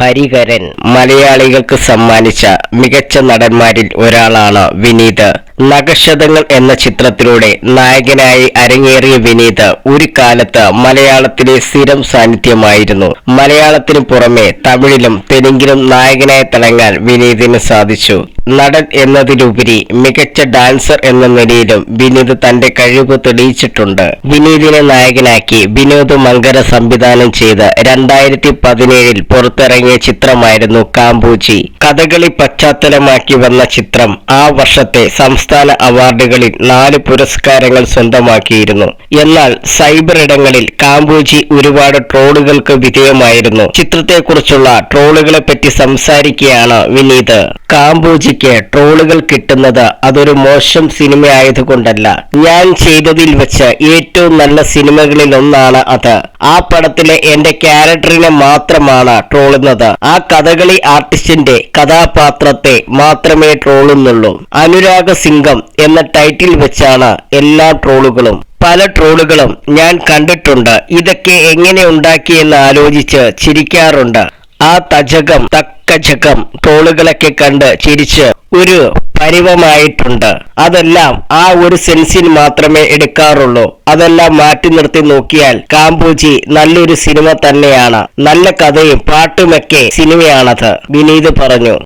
ഹരിഹരൻ മലയാളികൾക്ക് സമ്മാനിച്ച മികച്ച നടന്മാരിൽ ഒരാളാണ് വിനീത്. നഗശതങ്ങൾ എന്ന ചിത്രത്തിലൂടെ നായകനായി അരങ്ങേറിയ വിനീത് ഒരു കാലത്ത് മലയാളത്തിലെ സ്ഥിരം സാന്നിധ്യമായിരുന്നു. മലയാളത്തിനു പുറമെ തമിഴിലും തെലുങ്കിലും നായകനായി തിളങ്ങാൻ വിനീതിന് സാധിച്ചു. നടൻ എന്നതിലുപരി മികച്ച ഡാൻസർ എന്ന നിലയിലും വിനീത് തന്റെ കഴിവ് തെളിയിച്ചിട്ടുണ്ട്. വിനീതിനെ നായകനാക്കി വിനോദ് മങ്കര സംവിധാനം ചെയ്ത് രണ്ടായിരത്തി പതിനേഴിൽ പുറത്തിറങ്ങിയ ചിത്രമായിരുന്നു കാമ്പൂച്ചി. കഥകളി പശ്ചാത്തലമാക്കി വന്ന ചിത്രം ആ വർഷത്തെ സംസ്ഥാന അവാർഡുകളിൽ നാല് പുരസ്കാരങ്ങൾ സ്വന്തമാക്കിയിരുന്നു. എന്നാൽ സൈബർ ഇടങ്ങളിൽ കാമ്പൂജി ഒരുപാട് ട്രോളുകൾക്ക് വിധേയമായിരുന്നു. ചിത്രത്തെക്കുറിച്ചുള്ള ട്രോളുകളെ പറ്റി സംസാരിക്കുകയാണ് വിനീത്. കാമ്പൂജിക്ക് ട്രോളുകൾ കിട്ടുന്നത് അതൊരു മോശം സിനിമ ആയതുകൊണ്ടല്ല ഞാൻ ചെയ്തതിൽ വെച്ച് ഏറ്റവും നല്ല സിനിമകളിൽ ഒന്നാണ് അത്. ആ പടത്തിലെ എന്റെ ക്യാരക്ടറിനെ മാത്രമാണ് ട്രോളുന്നത്. ആ കഥകളി ആർട്ടിസ്റ്റിന്റെ കഥാപാത്രത്തെ മാത്രമേ ട്രോളുന്നുള്ളൂ. അനുരാഗ് സിംഗം എന്ന ടൈറ്റിൽ വെച്ചാണ് എല്ലാ ട്രോളുകളും. പല ട്രോളുകളും ഞാൻ കണ്ടിട്ടുണ്ട്. ഇതൊക്കെ എങ്ങനെ ഉണ്ടാക്കിയെന്ന് ആലോചിച്ച് ചിരിക്കാറുണ്ട്. ആ തജകം തക്കജകം ട്രോളുകളൊക്കെ കണ്ട് ചിരിച്ച് ഒരു പരിവമായിട്ടുണ്ട്. അതെല്ലാം ആ ഒരു സെൻസിൽ മാത്രമേ എടുക്കാറുള്ളൂ. അതെല്ലാം മാറ്റി നിർത്തി നോക്കിയാൽ കാമ്പൂജി നല്ലൊരു സിനിമ തന്നെയാണ്. നല്ല കഥയും പാട്ടുമൊക്കെ സിനിമയാണത് വിനീത് പറഞ്ഞു.